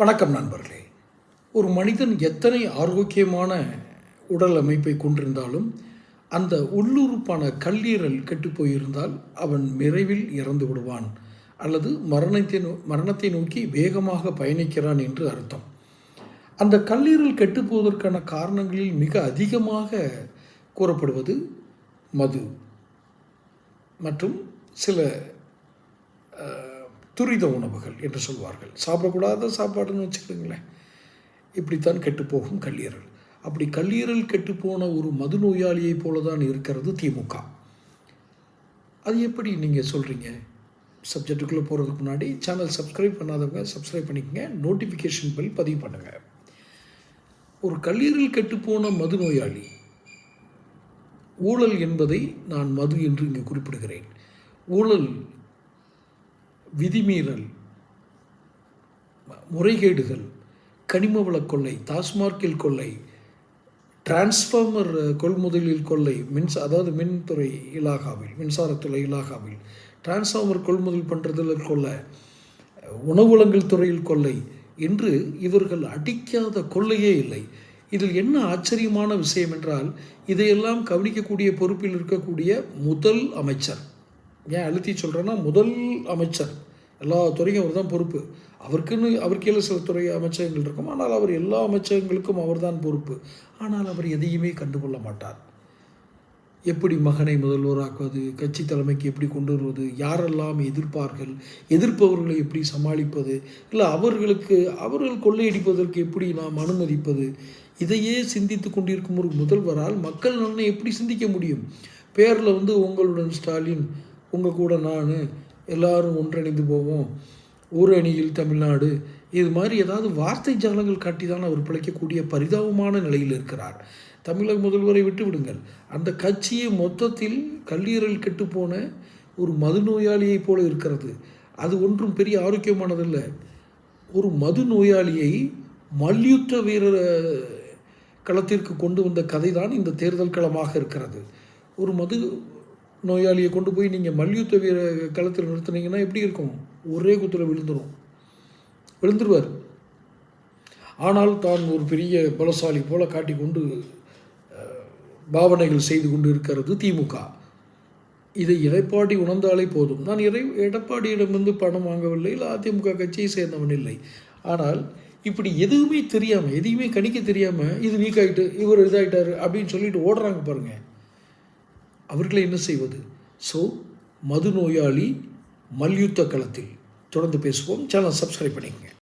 வணக்கம் நண்பர்களே. ஒரு மனிதன் எத்தனை ஆரோக்கியமான உடல் அமைப்பை கொண்டிருந்தாலும் அந்த உள்ளுறுப்பான கல்லீரல் கெட்டுப்போயிருந்தால் அவன் விரைவில் இறந்து விடுவான் அல்லது மரணத்தை நோ மரணத்தை நோக்கி வேகமாக பயணிக்கிறான் என்று அர்த்தம். அந்த கல்லீரல் கெட்டுப்போவதற்கான காரணங்களில் மிக அதிகமாக கூறப்படுவது மது மற்றும் சில துரித உணவுகள் என்று சொல்வார்கள். சாப்பிடக்கூடாத சாப்பாடுன்னு வச்சுக்கோங்களேன். இப்படித்தான் கெட்டுப்போகும் கல்லீரல். அப்படி கல்லீரல் கெட்டுப்போன ஒரு மது நோயாளியைப் போல தான் இருக்கிறது திமுக. அது எப்படி நீங்கள் சொல்கிறீங்க சப்ஜெக்ட்டுக்குள்ளே போகிறதுக்கு முன்னாடி சேனல் சப்ஸ்கிரைப் பண்ணாதவங்க சப்ஸ்கிரைப் பண்ணிக்கங்க. நோட்டிஃபிகேஷன் பில் பதிவு பண்ணுங்கள் ஒரு கல்லீரல் கெட்டுப்போன மது நோயாளி ஊழல் என்பதை நான் மது என்று இங்கு குறிப்பிடுகிறேன். ஊழல் விதிமீறல் முறைகேடுகள் கனிம வளக் கொள்ளை டாஸ்மார்க்கில் கொள்ளை டிரான்ஸ்ஃபார்மர் கொள்முதலில் கொள்ளை மின்ச அதாவது மின்துறை இலாகாவில் மின்சாரத்துறை இலாகாவில் டிரான்ஸ்ஃபார்மர் கொள்முதல் பண்ணுறதில் கொள்ள உணவுலங்கள் துறையில் கொள்ளை என்று இவர்கள் அடிக்காத கொள்ளையே இல்லை. இதில் என்ன ஆச்சரியமான விஷயம் என்றால் இதையெல்லாம் கவனிக்கக்கூடிய பொறுப்பில் இருக்கக்கூடிய முதல் அமைச்சர். ஏன் அழுத்தி சொல்கிறேன்னா முதல் அமைச்சர். எல்லா துறையும் அவர் தான் பொறுப்பு. அவருக்குன்னு அவர் கீழே சில துறை அமைச்சகங்கள் இருக்கும். ஆனால் அவர் எல்லா அமைச்சகங்களுக்கும் அவர்தான் பொறுப்பு. ஆனால் அவர் எதையுமே கண்டுகொள்ள மாட்டார். எப்படி மகனை முதல்வராக்குவது கட்சி தலைமைக்கு எப்படி கொண்டு வருவது யாரெல்லாம் எதிர்ப்பார்கள் எதிர்ப்பவர்களை எப்படி சமாளிப்பது இல்லை அவர்களுக்கு அவர்கள் கொள்ளையடிப்பதற்கு எப்படி நாம் அனுமதிப்பது இதையே சிந்தித்து கொண்டிருக்கும் ஒரு முதல்வரால் மக்கள் நன்மை எப்படி சிந்திக்க முடியும்? பேரில் வந்து உங்களுடன் ஸ்டாலின் உங்கள் கூட நான் எல்லாரும் ஒன்றிணைந்து போவோம். ஒரு அணியில் தமிழ்நாடு. இது மாதிரி ஏதாவது வார்த்தை ஜாலங்கள் காட்டி தான் அவர் பிழைக்கக்கூடிய பரிதாபமான நிலையில் இருக்கிறார். தமிழக முதல்வரை விட்டுவிடுங்கள் அந்த கட்சியை மொத்தத்தில் கல்லீரல் கெட்டுப்போன ஒரு மது நோயாளியைப் போல இருக்கிறது. அது ஒன்றும் பெரிய ஆரோக்கியமானதல்ல. ஒரு மது நோயாளியை மல்யுத்த வீரர் களத்திற்கு கொண்டு வந்த கதை தான் இந்த தேர்தல் களமாக இருக்கிறது. ஒரு மது நோயாளியை கொண்டு போய் நீங்கள் மல்யுத்த வீர களத்தில் நிறுத்தினீங்கன்னா எப்படி இருக்கும்? ஒரே குத்தில் விழுந்துடும் விழுந்துருவார். ஆனால் தான் ஒரு பெரிய பலசாலி போல காட்டிக்கொண்டு கொண்டு பாவனைகள் செய்து கொண்டு இருக்கிறது திமுக. இதை எடப்பாடி உணர்ந்தாலே போதும். நான் இறை எடப்பாடியிடமிருந்து பணம் வாங்கவில்லை இல்லை அதிமுக கட்சியை சேர்ந்தவன் இல்லை. ஆனால் இப்படி எதுவுமே தெரியாமல் எதையுமே கணிக்க தெரியாமல் இது வீக் ஆகிட்டு இவர் இதாகிட்டார் அப்படின்னு சொல்லிட்டு ஓடுறாங்க பாருங்கள் அவர்களை என்ன செய்வது? ஸோ மது நோயாளி மல்யுத்த களத்தில் தொடர்ந்து பேசுவோம். சேனல் சப்ஸ்கிரைப் பண்ணிக்கங்க.